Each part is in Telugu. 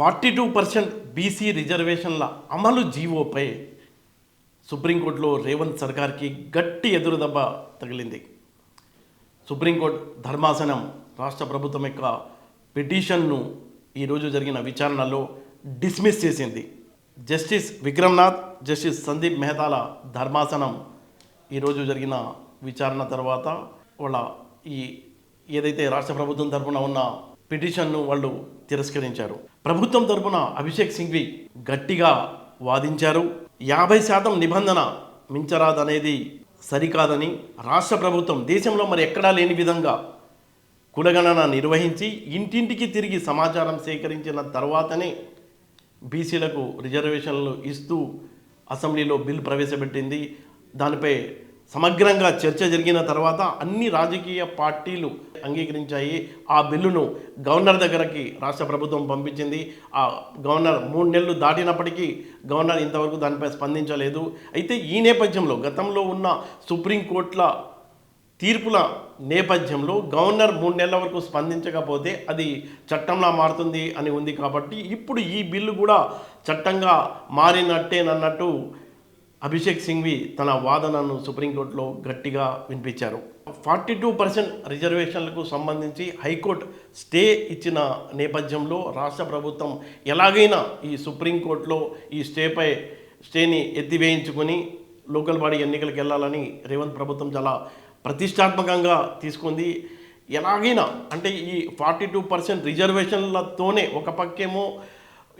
ఫార్టీ టూ పర్సెంట్ బీసీ రిజర్వేషన్ల అమలు జీవోపై సుప్రీంకోర్టులో రేవంత్ సర్కార్కి గట్టి ఎదురుదెబ్బ తగిలింది. సుప్రీంకోర్టు ధర్మాసనం రాష్ట్ర ప్రభుత్వం యొక్క పిటిషన్ను ఈరోజు జరిగిన విచారణలో డిస్మిస్ చేసింది. జస్టిస్ విక్రమ్నాథ్ జస్టిస్ సందీప్ మెహతాల ధర్మాసనం ఈరోజు జరిగిన విచారణ తర్వాత వాళ్ళ ఈ ఏదైతే రాష్ట్ర ప్రభుత్వం తరఫున ఉన్న పిటిషన్ను వాళ్ళు తిరస్కరించారు. ప్రభుత్వం తరపున అభిషేక్ సింఘ్వి గట్టిగా వాదించారు. యాభై శాతం నిబంధన మించరాదనేది సరికాదని రాష్ట్ర ప్రభుత్వం దేశంలో మరి ఎక్కడా లేని విధంగా కులగణన నిర్వహించి ఇంటింటికి తిరిగి సమాచారం సేకరించిన తర్వాతనే బీసీలకు రిజర్వేషన్లు ఇస్తూ అసెంబ్లీలో బిల్ ప్రవేశపెట్టింది. దానిపై సమగ్రంగా చర్చ జరిగిన తర్వాత అన్ని రాజకీయ పార్టీలు అంగీకరించాయి. ఆ బిల్లును గవర్నర్ దగ్గరకి రాష్ట్ర ప్రభుత్వం పంపించింది. ఆ గవర్నర్ మూడు నెలలు దాటినప్పటికీ గవర్నర్ ఇంతవరకు దానిపై స్పందించలేదు. అయితే ఈ నేపథ్యంలో గతంలో ఉన్న సుప్రీంకోర్టుల తీర్పుల నేపథ్యంలో గవర్నర్ మూడు నెలల వరకు స్పందించకపోతే అది చట్టంలా మారుతుంది అని ఉంది కాబట్టి ఇప్పుడు ఈ బిల్లు కూడా చట్టంగా మారినట్టేనన్నట్టు అభిషేక్ సింఘ్వి తన వాదనను సుప్రీంకోర్టులో గట్టిగా వినిపించారు. ఫార్టీ టూ పర్సెంట్ రిజర్వేషన్లకు సంబంధించి హైకోర్టు స్టే ఇచ్చిన నేపథ్యంలో రాష్ట్ర ప్రభుత్వం ఎలాగైనా ఈ సుప్రీంకోర్టులో ఈ స్టేపై స్టేని ఎత్తివేయించుకొని లోకల్ బాడీ ఎన్నికలకు వెళ్ళాలని రేవంత్ ప్రభుత్వం చాలా ప్రతిష్టాత్మకంగా తీసుకుంది. ఎలాగైనా అంటే ఈ ఫార్టీ టూ పర్సెంట్ రిజర్వేషన్లతోనే ఒక పక్కేమో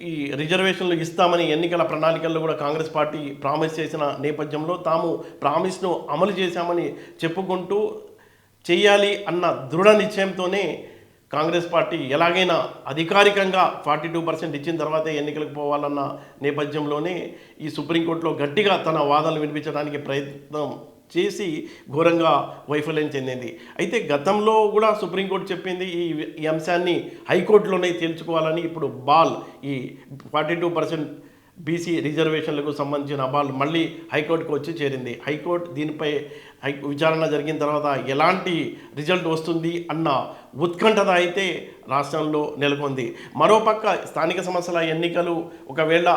ఈ రిజర్వేషన్లు ఇస్తామని ఎన్నికల ప్రణాళికల్లో కూడా కాంగ్రెస్ పార్టీ ప్రామిస్ చేసిన నేపథ్యంలో తాము ప్రామిస్ను అమలు చేశామని చెప్పుకుంటూ చేయాలి అన్న దృఢ నిశ్చయంతోనే కాంగ్రెస్ పార్టీ ఎలాగైనా అధికారికంగా ఫార్టీ టూ పర్సెంట్ ఇచ్చిన తర్వాతే ఎన్నికలకు పోవాలన్న నేపథ్యంలోనే ఈ సుప్రీంకోర్టులో గట్టిగా తన వాదనలు వినిపించడానికి ప్రయత్నం చేసి ఘోరంగా వైఫల్యం చెందింది. అయితే గతంలో కూడా సుప్రీంకోర్టు చెప్పింది ఈ ఈ అంశాన్ని హైకోర్టులోనే తేల్చుకోవాలని ఇప్పుడు బాల్ ఈ ఫార్టీ టూ పర్సెంట్ బీసీ రిజర్వేషన్లకు సంబంధించిన బాల్ మళ్ళీ హైకోర్టుకు వచ్చి చేరింది. హైకోర్టు దీనిపై హై విచారణ జరిగిన తర్వాత ఎలాంటి రిజల్ట్ వస్తుంది అన్న ఉత్కంఠత అయితే రాష్ట్రంలో నెలకొంది. మరోపక్క స్థానిక సంస్థల ఎన్నికలు ఒకవేళ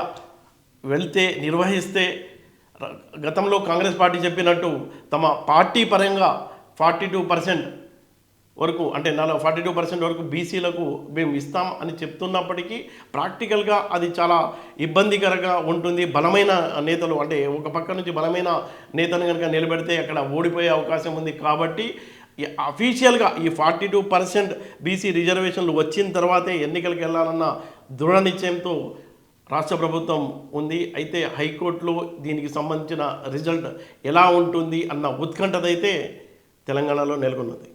వెళ్తే నిర్వహిస్తే గతంలో కాంగ్రెస్ పార్టీ చెప్పినట్టు తమ పార్టీ పరంగా ఫార్టీ టూ పర్సెంట్ వరకు అంటే నలభై ఫార్టీ టూ పర్సెంట్ వరకు బీసీలకు మేము ఇస్తాం అని చెప్తున్నప్పటికీ ప్రాక్టికల్గా అది చాలా ఇబ్బందికరంగా ఉంటుంది. బలమైన నేతలు అంటే ఒక పక్క నుంచి బలమైన నేతను కనుక నిలబెడితే అక్కడ ఓడిపోయే అవకాశం ఉంది కాబట్టి అఫీషియల్గా ఈ ఫార్టీ టూ పర్సెంట్ బీసీ రిజర్వేషన్లు వచ్చిన తర్వాతే ఎన్నికలకు వెళ్ళాలన్న దృఢ నిశ్చయంతో రాష్ట్ర ప్రభుత్వం ఉంది. అయితే హైకోర్టులో దీనికి సంబంధించిన రిజల్ట్ ఎలా ఉంటుంది అన్న ఉత్కంఠదైతే తెలంగాణలో నెలకొన్నది.